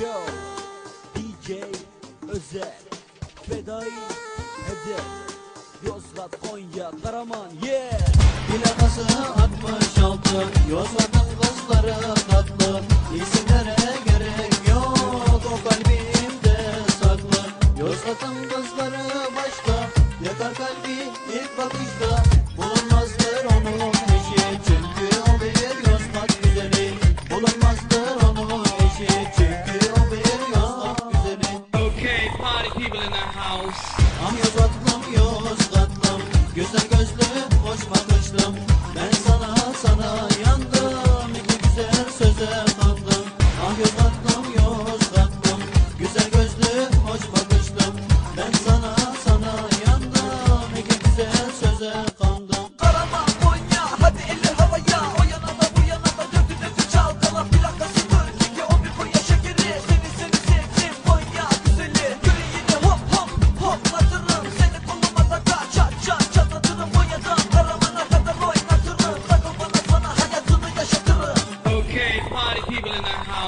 Yo DJ Özel Fedai Hedef Yozgat Konya Karaman yeah. Plakası 66 Yozgat'ın kızları tatlı. İsimlere gerek yok O kalbimde saklı. Yozgat'ın kızları başka Yakar kalbi ilk bakışta people in that house. Ah yozgatlamıyoruz katlam, güzel gözlü hoş bakışlım. Ben sana sana yandım, iki güzel söze kandım. Ah yozgatlamıyoruz katlam, güzel gözlü hoş bakışlım. Ben sana sana yandım, iki güzel söze kandım.